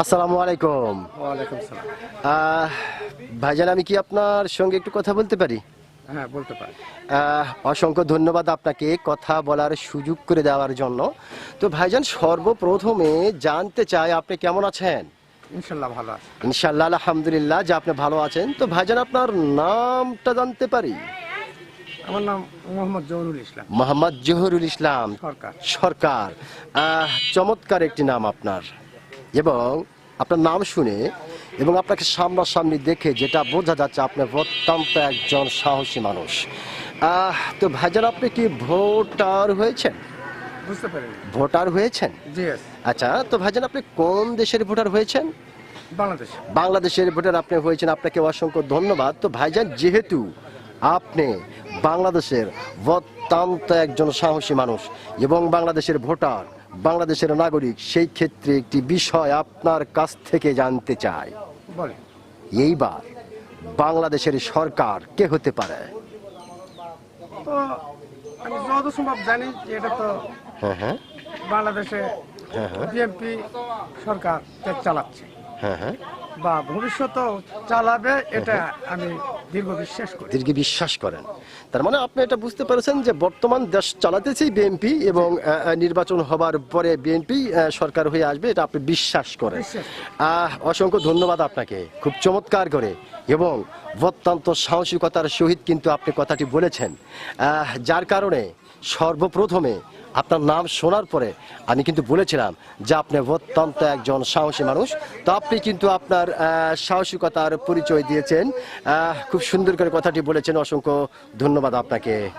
আসসালামু আলাইকুম। ওয়ালাইকুম সালাম। ভাইজান আমি কি আপনার সঙ্গে একটু কথা বলতে পারি? হ্যাঁ বলতে পারি অসংখ্য ধন্যবাদ আপনাকে কথা বলার সুযোগ করে দেওয়ার জন্য। তো ভাইজান সর্বপ্রথমে জানতে চাই আপনি কেমন আছেন? ইনশাল্লাহ ভালো আছে। ইনশাল্লাহ আলহামদুলিল্লাহ যে আপনি ভালো আছেন। তো ভাইজান আপনার নামটা জানতে পারি? আমার নাম মোহাম্মদ জহুরুল ইসলাম। মোহাম্মদ জহুরুল ইসলাম। সরকার। সরকার। আহ, চমৎকার একটি নাম আপনার। এবং আপনার নাম শুনে এবং আপনাকে সামনাসামনি দেখে যেটা বোঝা যাচ্ছে আপনি অত্যন্ত একজন সাহসী মানুষ। আহ, তো ভাইজান আপনি কি ভোটার হয়েছেন? বুঝতে পারি ভোটার হয়েছেন? আচ্ছা তো ভাইজান আপনি কোন দেশের ভোটার হয়েছেন? বাংলাদেশ। বাংলাদেশের ভোটার আপনি হয়েছেন। আপনাকে অসংখ্য ধন্যবাদ। তো ভাইজান যেহেতু আপনি বাংলাদেশের অত্যন্ত একজন সাহসী মানুষ এবং বাংলাদেশের ভোটার বাংলাদেশের নাগরিক সেই ক্ষেত্রে একটি বিষয় আপনার কাছ থেকে জানতে চাই। এইবার বাংলাদেশের সরকার কে হতে পারে? তো আমি যত সম্ভব জানি যে এটা তো হ্যাঁ হ্যাঁ। বাংলাদেশে হ্যাঁ বিএনপি সরকার চালাচ্ছে। হ্যাঁ হ্যাঁ। বা ভবিষ্যতেও চালাবে এটা আমি দীর্ঘ বিশ্বাস করি। দীর্ঘ বিশ্বাস করেন। তার মানে আপনি এটা বুঝতে পেরেছেন যে বর্তমান দেশ চালাতেছি বিএনপি এবং নির্বাচন হবার পরে বিএনপি সরকার হয়ে আসবে এটা আপনি বিশ্বাস করেন। আহ, অসংখ্য ধন্যবাদ আপনাকে। খুব চমৎকার করে। এবং অত্যন্ত সাহসিকতার সহিত কিন্তু আপনি কথাটি বলেছেন। যার কারণে সর্বপ্রথমে আপনার নাম শোনার পরে আমি কিন্তু বলেছিলাম যে আপনি অত্যন্ত একজন সাহসী মানুষ। তো আপনি কিন্তু আপনার সাহসিকতার পরিচয় দিয়েছেন। খুব সুন্দর করে কথাটি বলেছেন। অসংখ্য ধন্যবাদ আপনাকে।